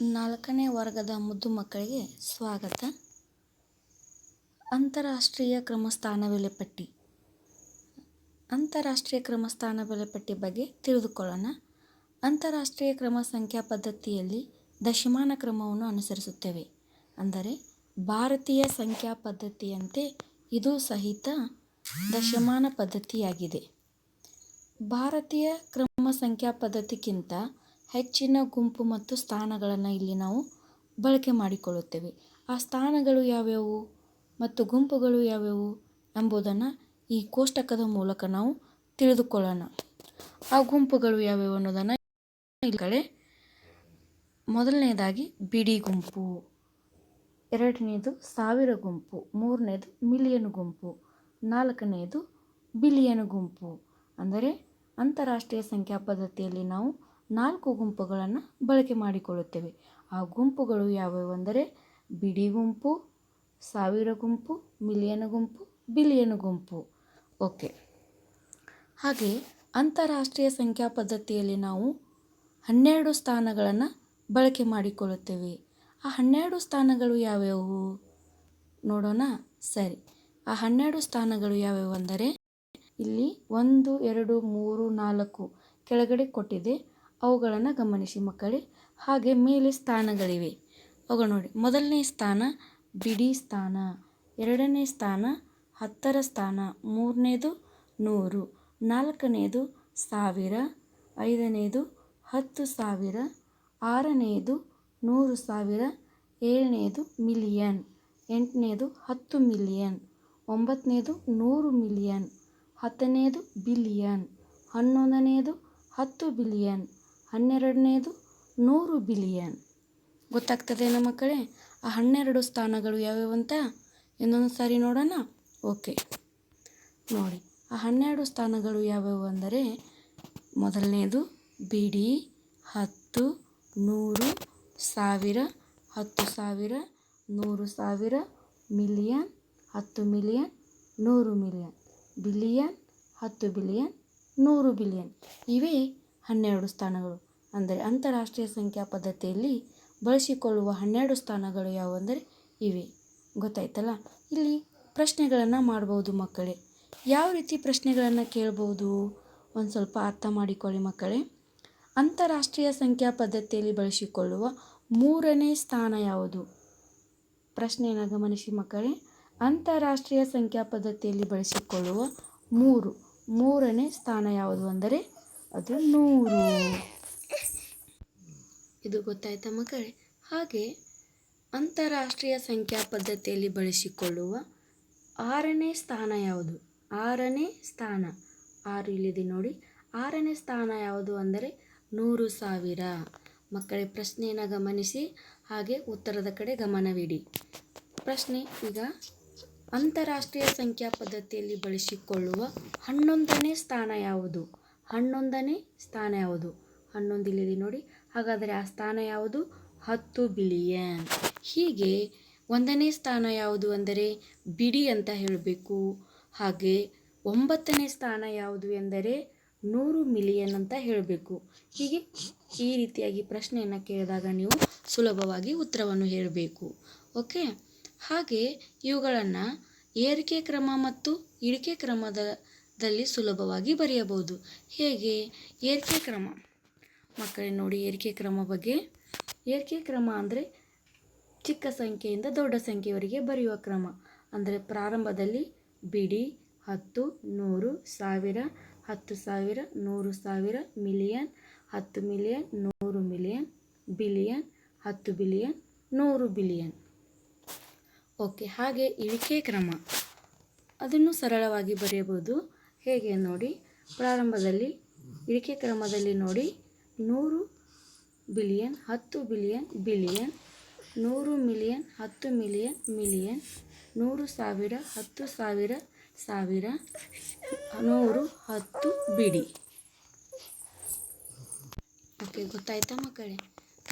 ನಾಲ್ಕನೇ ವರ್ಗದ ಮುದ್ದು ಮಕ್ಕಳಿಗೆ ಸ್ವಾಗತ. ಅಂತಾರಾಷ್ಟ್ರೀಯ ಕ್ರಮಸ್ಥಾನ ಬೆಲೆಪಟ್ಟಿ ಅಂತಾರಾಷ್ಟ್ರೀಯ ಕ್ರಮಸ್ಥಾನ ಬೆಲೆಪಟ್ಟಿ ಬಗ್ಗೆ ತಿಳಿದುಕೊಳ್ಳೋಣ. ಅಂತಾರಾಷ್ಟ್ರೀಯ ಕ್ರಮ ಸಂಖ್ಯಾ ಪದ್ಧತಿಯಲ್ಲಿ ದಶಮಾನ ಕ್ರಮವನ್ನು ಅನುಸರಿಸುತ್ತೇವೆ. ಅಂದರೆ ಭಾರತೀಯ ಸಂಖ್ಯಾ ಪದ್ಧತಿಯಂತೆ ಇದು ಸಹಿತ ದಶಮಾನ ಪದ್ಧತಿಯಾಗಿದೆ. ಭಾರತೀಯ ಕ್ರಮ ಸಂಖ್ಯಾ ಪದ್ಧತಿಗಿಂತ ಹೆಚ್ಚಿನ ಗುಂಪು ಮತ್ತು ಸ್ಥಾನಗಳನ್ನು ಇಲ್ಲಿ ನಾವು ಬಳಕೆ ಮಾಡಿಕೊಳ್ಳುತ್ತೇವೆ. ಆ ಸ್ಥಾನಗಳು ಯಾವ್ಯಾವು ಮತ್ತು ಗುಂಪುಗಳು ಯಾವ್ಯಾವು ಎಂಬುದನ್ನು ಈ ಕೋಷ್ಟಕದ ಮೂಲಕ ನಾವು ತಿಳಿದುಕೊಳ್ಳೋಣ. ಆ ಗುಂಪುಗಳು ಯಾವ್ಯಾವು ಅನ್ನೋದನ್ನು ಇಲ್ಲಿ ಕಡೆ ಮೊದಲನೇದಾಗಿ ಬಿಡಿ ಗುಂಪು, ಎರಡನೇದು ಸಾವಿರ ಗುಂಪು, ಮೂರನೇದು ಮಿಲಿಯನ್ ಗುಂಪು ನಾಲ್ಕನೆಯದು ಬಿಲಿಯನ್ ಗುಂಪು. ಅಂದರೆ ಅಂತಾರಾಷ್ಟ್ರೀಯ ಸಂಖ್ಯಾ ಪದ್ಧತಿಯಲ್ಲಿ ನಾವು ನಾಲ್ಕು ಗುಂಪುಗಳನ್ನು ಬಳಕೆ ಮಾಡಿಕೊಳ್ಳುತ್ತೇವೆ. ಆ ಗುಂಪುಗಳು ಯಾವ್ಯಾವು ಅಂದರೆ ಬಿಡಿ ಗುಂಪು, ಸಾವಿರ ಗುಂಪು, ಮಿಲಿಯನ್ ಗುಂಪು, ಬಿಲಿಯನ್ ಗುಂಪು. ಓಕೆ. ಹಾಗೆ ಅಂತಾರಾಷ್ಟ್ರೀಯ ಸಂಖ್ಯಾ ಪದ್ಧತಿಯಲ್ಲಿ ನಾವು ಹನ್ನೆರಡು ಸ್ಥಾನಗಳನ್ನು ಬಳಕೆ ಮಾಡಿಕೊಳ್ಳುತ್ತೇವೆ. ಆ ಹನ್ನೆರಡು ಸ್ಥಾನಗಳು ಯಾವ್ಯಾವು ನೋಡೋಣ. ಸರಿ. ಆ ಹನ್ನೆರಡು ಸ್ಥಾನಗಳು ಯಾವ್ಯಾವು ಅಂದರೆ ಇಲ್ಲಿ ಒಂದು, ಎರಡು, ಮೂರು, ನಾಲ್ಕು ಕೆಳಗಡೆ ಕೊಟ್ಟಿದೆ. ಅವುಗಳನ್ನು ಗಮನಿಸಿ ಮಕ್ಕಳೇ. ಹಾಗೆ ಮೇಲೆ ಸ್ಥಾನಗಳಿವೆ. ಅವು ನೋಡಿ, ಮೊದಲನೇ ಸ್ಥಾನ ಬಿಡಿ ಸ್ಥಾನ, ಎರಡನೇ ಸ್ಥಾನ ಹತ್ತರ ಸ್ಥಾನ, ಮೂರನೇದು ನೂರು, ನಾಲ್ಕನೇದು ಸಾವಿರ, ಐದನೇದು ಹತ್ತು ಸಾವಿರ, ಆರನೇದು ನೂರು ಸಾವಿರ, ಏಳನೇದು ಮಿಲಿಯನ್, ಎಂಟನೇದು ಹತ್ತು ಮಿಲಿಯನ್, ಒಂಬತ್ತನೇದು ನೂರು ಮಿಲಿಯನ್, ಹತ್ತನೇದು ಬಿಲಿಯನ್, ಹನ್ನೊಂದನೇದು ಹತ್ತು ಬಿಲಿಯನ್ ಹನ್ನೆರಡನೇದು ನೂರು ಬಿಲಿಯನ್. ಗೊತ್ತಾಗ್ತದೇನಾ ಮಕ್ಕಳೇ? ಆ ಹನ್ನೆರಡು ಸ್ಥಾನಗಳು ಯಾವ್ಯಾವು ಅಂತ ಇನ್ನೊಂದು ಸಾರಿ ನೋಡೋಣ? ಓಕೆ. ನೋಡಿ, ಆ ಹನ್ನೆರಡು ಸ್ಥಾನಗಳು ಯಾವ್ಯಾವು ಅಂದರೆ ಮೊದಲನೇದು ಬಿಡಿ, ಹತ್ತು, ನೂರು, ಸಾವಿರ, ಹತ್ತು ಸಾವಿರ, ನೂರು ಸಾವಿರ, ಮಿಲಿಯನ್, ಹತ್ತು ಮಿಲಿಯನ್, ನೂರು ಮಿಲಿಯನ್, ಬಿಲಿಯನ್, ಹತ್ತು ಬಿಲಿಯನ್, ನೂರು ಬಿಲಿಯನ್. ಇವೇ ಹನ್ನೆರಡು ಸ್ಥಾನಗಳು. ಅಂದರೆ ಅಂತಾರಾಷ್ಟ್ರೀಯ ಸಂಖ್ಯಾ ಪದ್ಧತಿಯಲ್ಲಿ ಬಳಸಿಕೊಳ್ಳುವ ಹನ್ನೆರಡು ಸ್ಥಾನಗಳು ಯಾವುವು ಅಂದರೆ ಇವೆ. ಗೊತ್ತಾಯ್ತಲ್ಲ? ಇಲ್ಲಿ ಪ್ರಶ್ನೆಗಳನ್ನು ಮಾಡ್ಬೋದು ಮಕ್ಕಳೇ. ಯಾವ ರೀತಿ ಪ್ರಶ್ನೆಗಳನ್ನು ಕೇಳ್ಬೋದು? ಒಂದು ಸ್ವಲ್ಪ ಅರ್ಥ ಮಾಡಿಕೊಳ್ಳಿ ಮಕ್ಕಳೇ. ಅಂತಾರಾಷ್ಟ್ರೀಯ ಸಂಖ್ಯಾ ಪದ್ಧತಿಯಲ್ಲಿ ಬಳಸಿಕೊಳ್ಳುವ ಮೂರನೇ ಸ್ಥಾನ ಯಾವುದು? ಪ್ರಶ್ನೆಯನ್ನು ಗಮನಿಸಿ ಮಕ್ಕಳೇ. ಅಂತಾರಾಷ್ಟ್ರೀಯ ಸಂಖ್ಯಾ ಪದ್ಧತಿಯಲ್ಲಿ ಬಳಸಿಕೊಳ್ಳುವ ಮೂರು. ಮೂರನೇ ಸ್ಥಾನ ಯಾವುದು ಅಂದರೆ ಅದು ನೂರು. ಇದು ಗೊತ್ತಾಯ್ತಾ ಮಕ್ಕಳೇ? ಹಾಗೆ ಅಂತಾರಾಷ್ಟ್ರೀಯ ಸಂಖ್ಯಾ ಪದ್ಧತಿಯಲ್ಲಿ ಬಳಸಿಕೊಳ್ಳುವ ಆರನೇ ಸ್ಥಾನ ಯಾವುದು? ಆರನೇ ಸ್ಥಾನ. ಆರು ಇಲ್ಲಿದೆ ನೋಡಿ. ಆರನೇ ಸ್ಥಾನ ಯಾವುದು ಅಂದರೆ ನೂರು ಸಾವಿರ. ಮಕ್ಕಳೇ, ಪ್ರಶ್ನೆಯನ್ನು ಗಮನಿಸಿ, ಹಾಗೆ ಉತ್ತರದ ಕಡೆ ಗಮನವಿಡಿ. ಪ್ರಶ್ನೆ, ಈಗ ಅಂತಾರಾಷ್ಟ್ರೀಯ ಸಂಖ್ಯಾ ಪದ್ಧತಿಯಲ್ಲಿ ಬಳಸಿಕೊಳ್ಳುವ ಹನ್ನೊಂದನೇ ಸ್ಥಾನ ಯಾವುದು? ಹನ್ನೊಂದನೇ ಸ್ಥಾನ ಯಾವುದು? ಹನ್ನೊಂದು ಇಲ್ಲಿದೆ ನೋಡಿ. ಹಾಗಾದರೆ ಆ ಸ್ಥಾನ ಯಾವುದು? ಹತ್ತು ಬಿಲಿಯನ್. ಹೀಗೆ ಒಂದನೇ ಸ್ಥಾನ ಯಾವುದು ಅಂದರೆ ಬಿಡಿ ಅಂತ ಹೇಳಬೇಕು. ಹಾಗೆ ಒಂಬತ್ತನೇ ಸ್ಥಾನ ಯಾವುದು ಎಂದರೆ ನೂರು ಮಿಲಿಯನ್ ಅಂತ ಹೇಳಬೇಕು. ಹೀಗೆ ಈ ರೀತಿಯಾಗಿ ಪ್ರಶ್ನೆಯನ್ನು ಕೇಳಿದಾಗ ನೀವು ಸುಲಭವಾಗಿ ಉತ್ತರವನ್ನು ಹೇಳಬೇಕು. ಓಕೆ? ಹಾಗೆ ಇವುಗಳನ್ನು ಏರಿಕೆ ಕ್ರಮ ಮತ್ತು ಇಳಿಕೆ ಕ್ರಮದ ದಲ್ಲಿ ಸುಲಭವಾಗಿ ಬರೆಯಬಹುದು. ಹೇಗೆ? ಏರಿಕೆ ಕ್ರಮ. ಮಕ್ಕಳೇ ನೋಡಿ ಏರಿಕೆ ಕ್ರಮ ಬಗ್ಗೆ. ಏರಿಕೆ ಕ್ರಮ ಅಂದರೆ ಚಿಕ್ಕ ಸಂಖ್ಯೆಯಿಂದ ದೊಡ್ಡ ಸಂಖ್ಯೆಯವರೆಗೆ ಬರೆಯುವ ಕ್ರಮ. ಅಂದರೆ ಪ್ರಾರಂಭದಲ್ಲಿ ಬಿಡಿ, ಹತ್ತು, ನೂರು, ಸಾವಿರ, ಹತ್ತು ಸಾವಿರ, ನೂರು ಸಾವಿರ, ಮಿಲಿಯನ್, ಹತ್ತು ಮಿಲಿಯನ್, ನೂರು ಮಿಲಿಯನ್, ಬಿಲಿಯನ್, ಹತ್ತು ಬಿಲಿಯನ್, ನೂರು ಬಿಲಿಯನ್. ಓಕೆ, ಹಾಗೆ ಇಳಿಕೆ ಕ್ರಮ. ಅದನ್ನು ಸರಳವಾಗಿ ಬರೆಯಬಹುದು. ಹೇಗೆ ನೋಡಿ? ಪ್ರಾರಂಭದಲ್ಲಿ, ಇಳಿಕೆ ಕ್ರಮದಲ್ಲಿ ನೋಡಿ. ನೂರು ಬಿಲಿಯನ್, ಹತ್ತು ಬಿಲಿಯನ್ ಬಿಲಿಯನ್, ನೂರು ಮಿಲಿಯನ್, ಹತ್ತು ಮಿಲಿಯನ್ ಮಿಲಿಯನ್, ನೂರು ಸಾವಿರ, ಹತ್ತು ಸಾವಿರ ಸಾವಿರ, ನೂರು, ಹತ್ತು ಬಿಡಿ. ಓಕೆ, ಗೊತ್ತಾಯ್ತಾ ಮಕ್ಕಳೇ?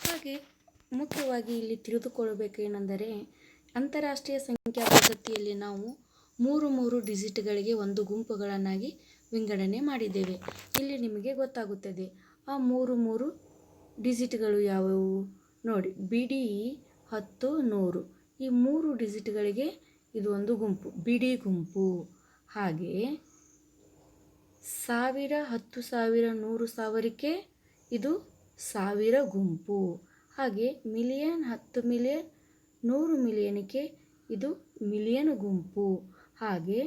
ಹಾಗೆ ಮುಖ್ಯವಾಗಿ ಇಲ್ಲಿ ತಿಳಿದುಕೊಳ್ಳಬೇಕೇನೆಂದರೆ, ಅಂತಾರಾಷ್ಟ್ರೀಯ ಸಂಖ್ಯಾ ಪದ್ಧತಿಯಲ್ಲಿ ನಾವು ಮೂರು ಮೂರು ಡಿಜಿಟ್ಗಳಿಗೆ ಒಂದು ಗುಂಪುಗಳನ್ನಾಗಿ ವಿಂಗಡಣೆ ಮಾಡಿದ್ದೇವೆ. ಇಲ್ಲಿ ನಿಮಗೆ ಗೊತ್ತಾಗುತ್ತದೆ, ಆ ಮೂರು ಮೂರು ಡಿಜಿಟ್ಗಳು ಯಾವುವು? ನೋಡಿ ಬಿಡಿ ಹತ್ತು ನೂರು. ಈ ಮೂರು ಡಿಜಿಟ್ಗಳಿಗೆ ಇದು ಒಂದು ಗುಂಪು, ಬಿಡಿ ಗುಂಪು. ಹಾಗೆ ಸಾವಿರ, ಹತ್ತು ಸಾವಿರ, ನೂರು ಸಾವಿರಕ್ಕೆ ಇದು ಸಾವಿರ ಗುಂಪು. ಹಾಗೆ ಮಿಲಿಯನ್, ಹತ್ತು ಮಿಲಿಯನ್, ನೂರು ಮಿಲಿಯನ್ಗೆ ಇದು ಮಿಲಿಯನ್ ಗುಂಪು. ಹಾಗೆ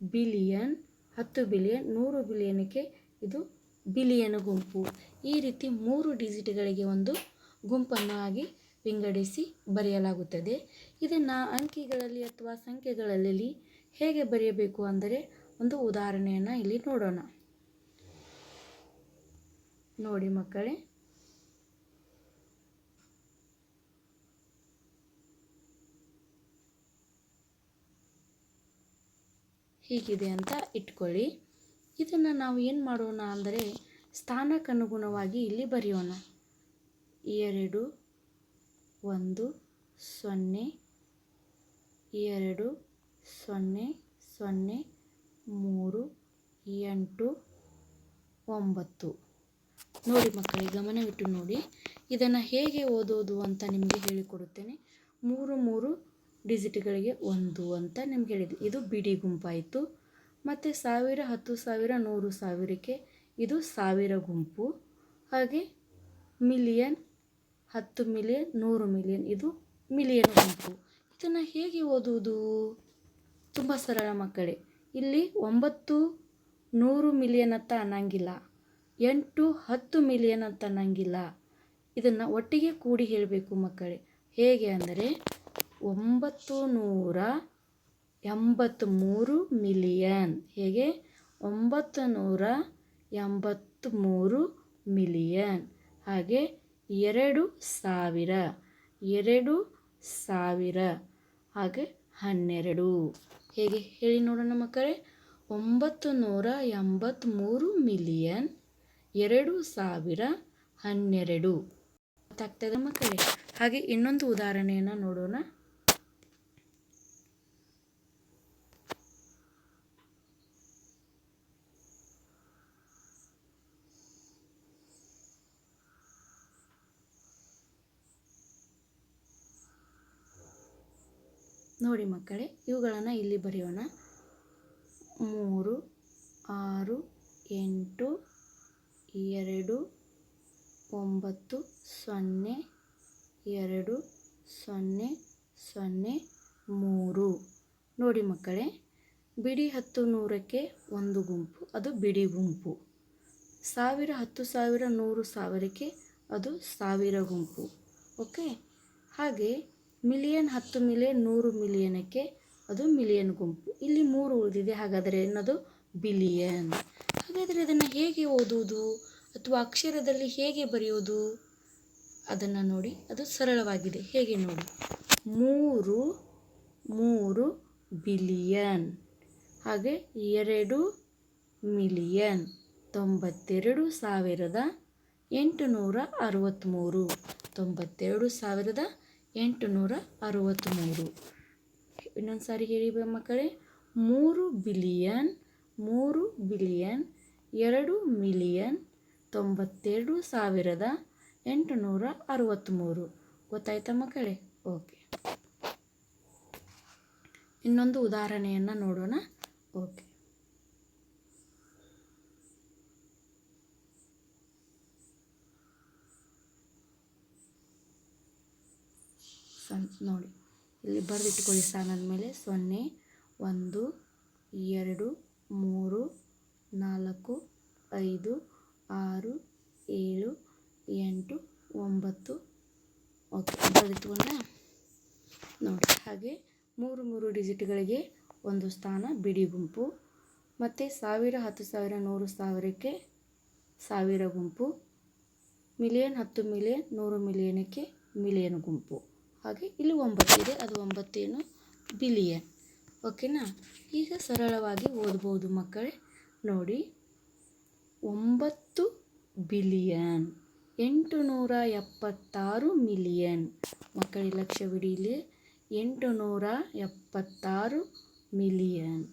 ಬಿಲಿಯನ್, ಹತ್ತು ಬಿಲಿಯನ್, ನೂರು ಬಿಲಿಯನ್ಗೆ ಇದು ಬಿಲಿಯನ್ ಗುಂಪು. ಈ ರೀತಿ ಮೂರು ಡಿಜಿಟ್ಗಳಿಗೆ ಒಂದು ಗುಂಪನ್ನು ಆಗಿ ವಿಂಗಡಿಸಿ ಬರೆಯಲಾಗುತ್ತದೆ. ಇದನ್ನು ಅಂಕಿಗಳಲ್ಲಿ ಅಥವಾ ಸಂಖ್ಯೆಗಳಲ್ಲಿ ಹೇಗೆ ಬರೆಯಬೇಕು ಅಂದರೆ ಒಂದು ಉದಾಹರಣೆಯನ್ನು ಇಲ್ಲಿ ನೋಡೋಣ. ನೋಡಿ ಮಕ್ಕಳೇ ಹೀಗಿದೆ ಅಂತ ಇಟ್ಕೊಳ್ಳಿ. ಇದನ್ನು ನಾವು ಏನು ಮಾಡೋಣ ಅಂದರೆ ಸ್ಥಾನಕ್ಕನುಗುಣವಾಗಿ ಇಲ್ಲಿ ಬರೆಯೋಣ. ಎರಡು, ಒಂದು, ಸೊನ್ನೆ, ಎರಡು, ಸೊನ್ನೆ ಸೊನ್ನೆ, ಮೂರು, ಎಂಟು, ಒಂಬತ್ತು. ನೋಡಿ ಮಕ್ಕಳಿಗೆ ಗಮನವಿಟ್ಟು ನೋಡಿ. ಇದನ್ನು ಹೇಗೆ ಓದೋದು ಅಂತ ನಿಮಗೆ ಹೇಳಿಕೊಡುತ್ತೇನೆ. ಮೂರು ಮೂರು ಡಿಜಿಟ್ಗಳಿಗೆ ಒಂದು ಅಂತ ನಿಮ್ಗೆ ಹೇಳಿದ್ವಿ. ಇದು ಬಿಡಿ ಗುಂಪಾಯಿತು. ಮತ್ತು ಸಾವಿರ, ಹತ್ತು ಸಾವಿರ, ನೂರು ಸಾವಿರಕ್ಕೆ ಇದು ಸಾವಿರ ಗುಂಪು. ಹಾಗೆ ಮಿಲಿಯನ್ ಹತ್ತು ಮಿಲಿಯನ್ ನೂರು ಮಿಲಿಯನ್ ಇದು ಮಿಲಿಯನ್ ಗುಂಪು. ಇದನ್ನು ಹೇಗೆ ಓದುವುದು? ತುಂಬ ಸರಳ ಮಕ್ಕಳೇ. ಇಲ್ಲಿ ಒಂಬತ್ತು, ನೂರು ಮಿಲಿಯನ್ ಅಂತ ಅನ್ನಂಗಿಲ್ಲ. ಎಂಟು, ಹತ್ತು ಮಿಲಿಯನ್ ಅಂತ ಅನ್ನಂಗಿಲ್ಲ. ಇದನ್ನು ಒಟ್ಟಿಗೆ ಕೂಡಿ ಹೇಳಬೇಕು ಮಕ್ಕಳೇ. ಹೇಗೆ ಅಂದರೆ ಒಂಬತ್ತು ನೂರ ಎಂಬತ್ತ್ಮೂರು ಮಿಲಿಯನ್. ಹೇಗೆ? ಒಂಬತ್ತು ನೂರ ಎಂಬತ್ತ್ಮೂರು ಮಿಲಿಯನ್. ಹಾಗೆ ಎರಡು ಸಾವಿರ ಎರಡು ಸಾವಿರ, ಹಾಗೆ ಹನ್ನೆರಡು. ಹೇಗೆ? ಹೇಳಿ ನೋಡೋಣ ಮಕ್ಕಳೇ. ಒಂಬತ್ತು ನೂರ ಎಂಬತ್ತ್ಮೂರು ಮಿಲಿಯನ್, ಎರಡು ಸಾವಿರ ಹನ್ನೆರಡು. ಗೊತ್ತಾಗ್ತದೆ ಮಕ್ಕಳೇ. ಹಾಗೆ ಇನ್ನೊಂದು ಉದಾಹರಣೆಯನ್ನು ನೋಡೋಣ. ನೋಡಿ ಮಕ್ಕಳೇ, ಇವುಗಳನ್ನು ಇಲ್ಲಿ ಬರೆಯೋಣ. ಮೂರು, ಆರು, ಎಂಟು, ಎರಡು, ಒಂಬತ್ತು, ಸೊನ್ನೆ, ಎರಡು, ಸೊನ್ನೆ ಸೊನ್ನೆ, ಮೂರು. ನೋಡಿ ಮಕ್ಕಳೇ, ಬಿಡಿ ಹತ್ತು ನೂರಕ್ಕೆ ಒಂದು ಗುಂಪು, ಅದು ಬಿಡಿ ಗುಂಪು. ಸಾವಿರ ಹತ್ತು ಸಾವಿರ ನೂರು ಸಾವಿರಕ್ಕೆ ಅದು ಸಾವಿರ ಗುಂಪು. ಓಕೆ? ಹಾಗೆ ಮಿಲಿಯನ್ ಹತ್ತು ಮಿಲಿಯನ್ ನೂರು ಮಿಲಿಯನಕ್ಕೆ ಅದು ಮಿಲಿಯನ್ ಗುಂಪು. ಇಲ್ಲಿ ಮೂರು ಉಳಿದಿದೆ. ಹಾಗಾದರೆ ಏನದು? ಬಿಲಿಯನ್. ಹಾಗಾದರೆ ಅದನ್ನು ಹೇಗೆ ಓದುವುದು? ಅಥವಾ ಅಕ್ಷರದಲ್ಲಿ ಹೇಗೆ ಬರೆಯೋದು? ಅದನ್ನು ನೋಡಿ. ಅದು ಸರಳವಾಗಿದೆ. ಹೇಗೆ ನೋಡಿ? ಮೂರು ಮೂರು ಬಿಲಿಯನ್. ಹಾಗೆ ಎರಡು ಮಿಲಿಯನ್. ತೊಂಬತ್ತೆರಡು ಸಾವಿರದ ಎಂಟುನೂರ ಅರವತ್ತ್ಮೂರು ತೊಂಬತ್ತೆರಡು ಸಾವಿರದ ಎಂಟುನೂರ ಅರವತ್ತ್ಮೂರು ಇನ್ನೊಂದು ಸಾರಿ ಹೇಳಿ ಮಕ್ಕಳೇ. ಮೂರು ಬಿಲಿಯನ್ ಮೂರು ಬಿಲಿಯನ್, ಎರಡು ಮಿಲಿಯನ್, ತೊಂಬತ್ತೆರಡು ಸಾವಿರದ ಎಂಟುನೂರ ಅರವತ್ತ್ಮೂರು ಗೊತ್ತಾಯ್ತಾ ಮಕ್ಕಳೇ? ಓಕೆ. ಇನ್ನೊಂದು ಉದಾಹರಣೆಯನ್ನು ನೋಡೋಣ. ಓಕೆ. ಸೊನ್ ನೋಡಿ. ಇಲ್ಲಿ ಬರೆದಿಟ್ಕೊಳ್ಳಿ ಸ್ಥಾನದ ಮೇಲೆ ಸೊನ್ನೆ, ಒಂದು, ಎರಡು, ಮೂರು, ನಾಲ್ಕು, ಐದು, ಆರು, ಏಳು, ಎಂಟು, ಒಂಬತ್ತು. ಓಕೆ ಬರೆದಿಟ್ಕೊಂಡ್ರೆ ನೋಡಿ, ಹಾಗೆ ಮೂರು ಮೂರು ಡಿಜಿಟ್ಗಳಿಗೆ ಒಂದು ಸ್ಥಾನ ಬಿಡಿ ಗುಂಪು. ಮತ್ತು ಸಾವಿರ, ಹತ್ತು ಸಾವಿರ, ನೂರು ಸಾವಿರಕ್ಕೆ ಸಾವಿರ ಗುಂಪು. ಮಿಲಿಯನ್, ಹತ್ತು ಮಿಲಿಯನ್, ನೂರು ಮಿಲಿಯನಕ್ಕೆ ಮಿಲಿಯನ್ ಗುಂಪು. ಹಾಗೆ ಇಲ್ಲಿ ಒಂಬತ್ತಿದೆ ಅದು ಒಂಬತ್ತೇನು ಬಿಲಿಯನ್. ಓಕೆನಾ? ಈಗ ಸರಳವಾಗಿ ಓದ್ಬೋದು ಮಕ್ಕಳೇ. ನೋಡಿ, ಒಂಬತ್ತು ಬಿಲಿಯನ್ ಎಂಟು ನೂರ ಎಪ್ಪತ್ತಾರು ಮಿಲಿಯನ್. ಮಕ್ಕಳಿ ಲಕ್ಷ ಇಲ್ಲಿ. ಎಂಟು ನೂರ ಎಪ್ಪತ್ತಾರು ಮಿಲಿಯನ್.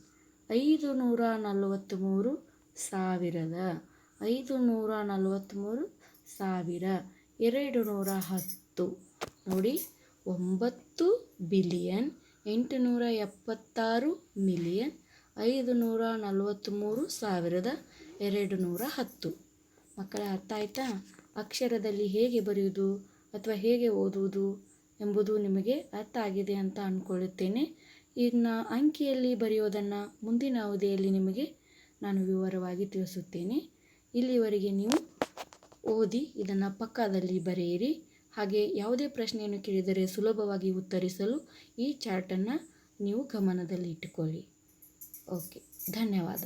ಐದು ನೂರ ನಲವತ್ತ್ಮೂರು ಸಾವಿರದ. ಐದು ನೂರ ನಲವತ್ತ್ಮೂರು ಸಾವಿರ. ಎರಡು ನೂರ ಹತ್ತು ನೋಡಿ ಒಂಬತ್ತು ಬಿಲಿಯನ್ ಎಂಟುನೂರ ಎಪ್ಪತ್ತಾರು ಮಿಲಿಯನ್ ಐದು ನೂರ ನಲವತ್ತ್ಮೂರು ಸಾವಿರದ ಎರಡು ನೂರ ಹತ್ತು. ಮಕ್ಕಳ, ಅರ್ಥ ಆಯಿತಾ? ಅಕ್ಷರದಲ್ಲಿ ಹೇಗೆ ಬರೆಯುವುದು ಅಥವಾ ಹೇಗೆ ಓದುವುದು ಎಂಬುದು ನಿಮಗೆ ಅರ್ಥ ಆಗಿದೆ ಅಂತ ಅಂದ್ಕೊಳ್ಳುತ್ತೇನೆ ಇನ್ನು ಅಂಕಿಯಲ್ಲಿ ಬರೆಯೋದನ್ನು ಮುಂದಿನ ಅವಧಿಯಲ್ಲಿ ನಿಮಗೆ ನಾನು ವಿವರವಾಗಿ ತಿಳಿಸುತ್ತೇನೆ. ಇಲ್ಲಿವರೆಗೆ ನೀವು ಓದಿ ಇದನ್ನು ಪಕ್ಕದಲ್ಲಿ ಬರೆಯಿರಿ. ಹಾಗೆ ಯಾವುದೇ ಪ್ರಶ್ನೆಯನ್ನು ಕೇಳಿದರೆ ಸುಲಭವಾಗಿ ಉತ್ತರಿಸಲು ಈ ಚಾರ್ಟನ್ನು ನೀವು ಗಮನದಲ್ಲಿ ಇಟ್ಟುಕೊಳ್ಳಿ. ಓಕೆ ಧನ್ಯವಾದ.